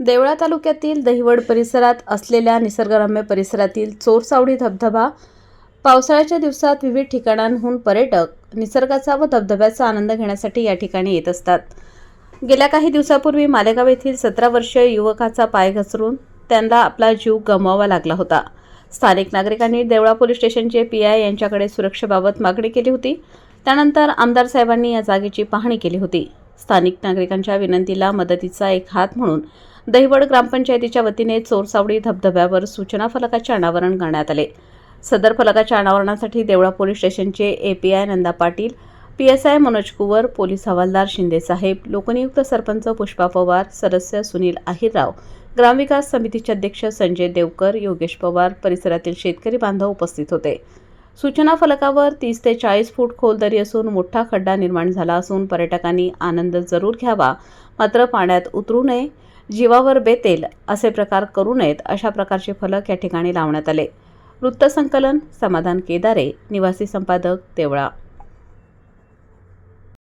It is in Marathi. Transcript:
देवळा तालुक्यातील दहिवड परिसरात असलेल्या निसर्गरम्य परिसरातील चोरसावडी धबधबा पावसाळ्याच्या दिवसात विविध ठिकाणांहून पर्यटक निसर्गाचा व धबधब्याचा आनंद घेण्यासाठी या ठिकाणी येत असतात. गेल्या काही दिवसापूर्वी मालेगाव येथील सतरा वर्षीय युवकाचा पाय घसरून त्यांना आपला जीव गमवावा लागला होता. स्थानिक नागरिकांनी देवळा पोलीस स्टेशनचे पी आय यांच्याकडे सुरक्षेबाबत मागणी केली होती. त्यानंतर आमदार साहेबांनी या जागेची पाहणी केली होती. स्थानिक नागरिकांच्या विनंतीला मदतीचा एक हात म्हणून दहिवड ग्रामपंचायतीच्या वतीने चोरसावडी धबधब्यावर सूचना फलकाचे अनावरण करण्यात आले. सदर फलकाच्या अनावरणासाठी देवळा पोलीस स्टेशनचे API Nanda Patil P S I Manoj Kuwar police हवालदार शिंदेसाहेब लोकनियुक्त सरपंच पुष्पा पवार सदस्य सुनील आहिरराव ग्रामविकास समितीचे अध्यक्ष संजय देवकर योगेश पवार परिसरातील शेतकरी बांधव उपस्थित होते. सूचना फलकावर तीस ते चाळीस फूट खोल दरी असून मोठा खड्डा निर्माण झाला असून पर्यटकांनी आनंद जरूर घ्यावा मात्र पाण्यात उतरू नये जीवावर बेतेल असे प्रकार करू नयेत अशा प्रकारचे फलक या ठिकाणी लावण्यात आले. वृत्तसंकलन समाधान केदारे निवासी संपादक देवळा